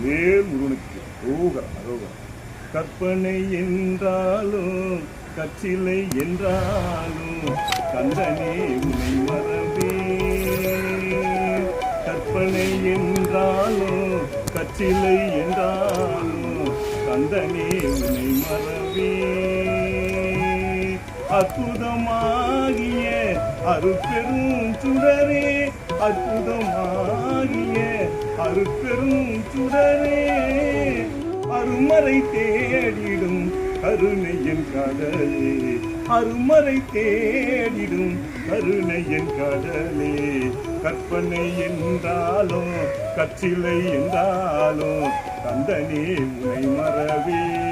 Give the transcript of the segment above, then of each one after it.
வேல் முருகனுக்கு ரோகரம் அரோகர். கற்பனை என்றாலும் கச்சிலை என்றாலும் கந்தனே உனை மரபே கற்பனை என்றாலும் கச்சிலை என்றாலும் கந்தனே உனை மரபே அற்புதமாகிய அருப்பெரும் சுடரே அற்புதமாக அருட்பெரும் சுடரே அருமறை தேடிடும் கருணையின் கடலே. அருமறை தேடிடும் கருணையின் கடலே. கற்பனை என்றாலும் கச்சிலை என்றாலும் கந்தனே உனை மறவே.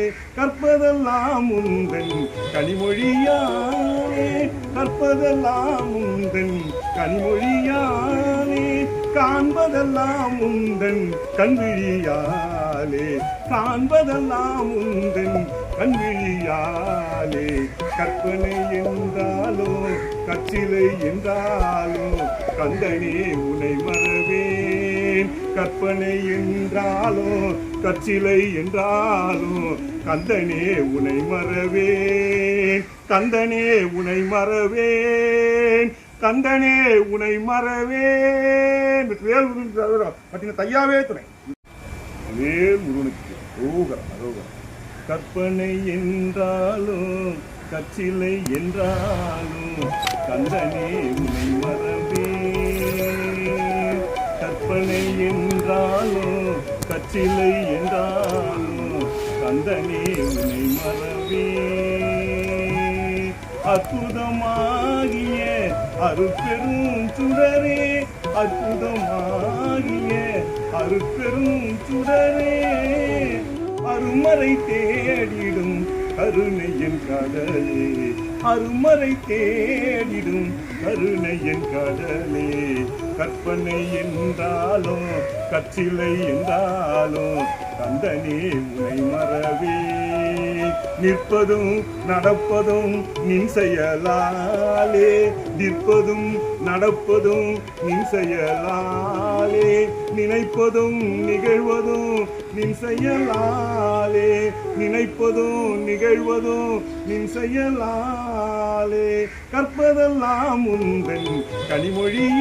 கற்பதெல்லாம் உந்தன் கனிமொழியானே கற்பதெல்லாம் உந்தன் கனிமொழியானே காண்பதெல்லாம் உந்தன் கண்விழியாலே காண்பதெல்லாம் உந்தன் கண்விழியாலே கற்பனை என்றாலோ கச்சிலை என்றாலோ கந்தனே உனை மறவே கற்பனை என்றாலோ கச்சிலை என்றாலோ கந்தனே உனை மறவேன். கந்தனே உனை மறவேன். கந்தனே உனை மறவேன். வேல் முருகன் தையாவே துணை. வேல் முருகனுக்கு ரோகரம் அரோகரம். கற்பனை என்றாலும் கச்சிலை என்றாலும் கந்தனே உனை மறவேன். கற்பனை என்றாலும் கச்சிலை என்றாலும் கந்தனே உனை மறவே. அற்புதமாகிய அருப்பெரும் சுடரே அற்புதமாகிய அருப்பெரும் சுடரே. அருமறை தேடிடும் கருணையின் கடலே அருமறை தேடிடும் கருணையின் கடலே. கற்பனை என்றாலும் கச்சிலை என்றாலும் கந்தனே உனை மறவே. நிற்பதும் நடப்பதும் நின் செயலாலே. நிற்பதும் நடப்பதும் நின் செயலாலே. நினைப்பதும் நிகழ்வதும் நின் செயலாலே. நினைப்பதும் நிகழ்வதும் நின் செயலாலே. கற்பதெல்லாம் உந்தன் கனிமொழி